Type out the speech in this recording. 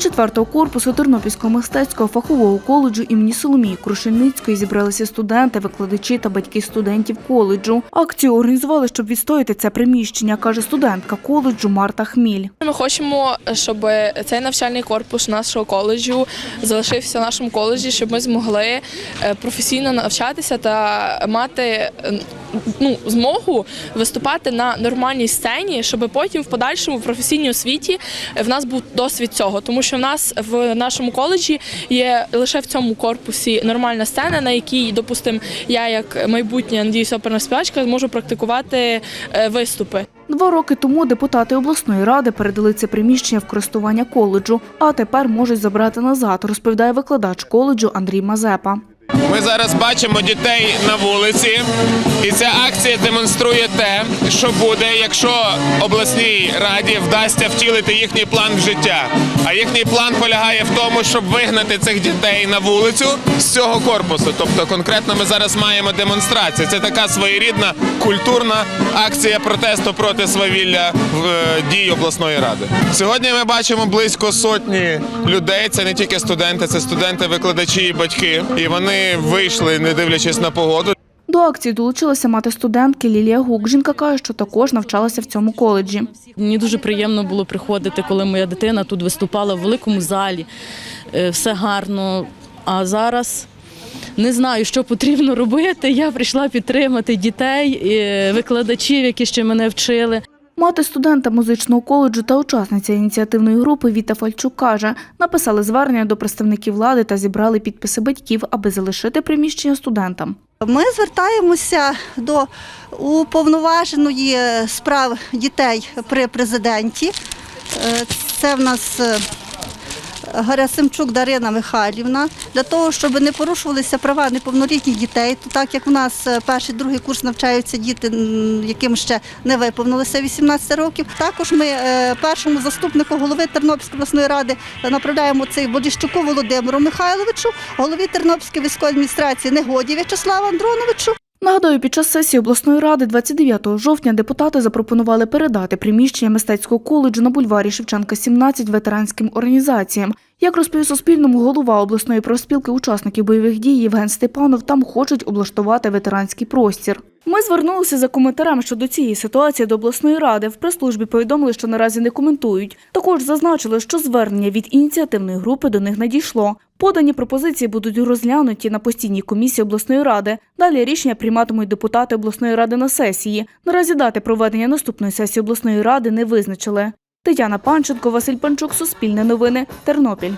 which четвертого корпусу Тернопільського мистецького фахового коледжу імені Соломії Крушельницької зібралися студенти, викладачі та батьки студентів коледжу. Акцію організували, щоб відстояти це приміщення, каже студентка коледжу Марта Хміль. Ми хочемо, щоб цей навчальний корпус нашого коледжу залишився в нашому коледжі, щоб ми змогли е, професійно навчатися та мати ну, змогу виступати на нормальній сцені, щоб потім в подальшому професійній освіті в нас був досвід цього. Тому що в нас в нашому коледжі є лише в цьому корпусі нормальна сцена, на якій, допустимо, я як майбутня надіюсь, оперна співачка зможу практикувати е, виступи. Два роки тому депутати обласної ради передали це приміщення в користування коледжу, а тепер можуть забрати назад, розповідає викладач коледжу Андрій Мазепа. Ми зараз бачимо дітей на вулиці, і ця акція демонструє те, що буде, якщо обласній раді вдасться втілити їхній план в життя. А їхній план полягає в тому, щоб вигнати цих дітей на вулицю з цього корпусу. Тобто, конкретно ми зараз маємо демонстрацію. Це така своєрідна культурна акція протесту проти свавілля в е, дій обласної ради. Сьогодні ми бачимо близько сотні людей. Це не тільки студенти, це студенти, викладачі і батьки. І вони вийшли, не дивлячись на погоду. До акції долучилася мати студентки Лілія Гук. Жінка каже, що також навчалася в цьому коледжі. Мені дуже приємно було приходити, коли моя дитина тут виступала в великому залі. Е, Все гарно. А зараз не знаю, що потрібно робити. Я прийшла підтримати дітей, е, викладачів, які ще мене вчили. Мати студента музичного коледжу та учасниця ініціативної групи Віта Фальчук каже, написали звернення до представників влади та зібрали підписи батьків, аби залишити приміщення студентам. Ми звертаємося до уповноваженої справ дітей при президенті. Е, Це в нас е, Гарасимчук Дарина Михайлівна, для того, щоб не порушувалися права неповнолітніх дітей, то так як у нас е, перший другий курс навчаються діти, яким ще не виповнилося 18 років. Також ми е, першому заступнику голови Тернопільської обласної ради направляємо цей Бодіщуку Володимиру Михайловичу, голові Тернопільської військової адміністрації Негоді В'ячеславу Андроновичу. Нагадаю, під час сесії обласної ради 29 жовтня депутати запропонували передати приміщення мистецького коледжу на бульварі Шевченка 17 ветеранським організаціям. Як розповів Суспільному голова обласної профспілки учасників бойових дій Євген Степанов, там хочуть облаштувати ветеранський простір. Ми звернулися за коментарем щодо цієї ситуації до обласної ради. В прес-службі повідомили, що наразі не коментують. Також зазначили, що звернення від ініціативної групи до них надійшло. Подані пропозиції будуть розглянуті на постійній комісії обласної ради. Далі рішення прийматимуть депутати обласної ради на сесії. Наразі дати проведення наступної сесії обласної ради не визначили. Тетяна Панченко, Василь Панчук, Суспільне новини, Тернопіль.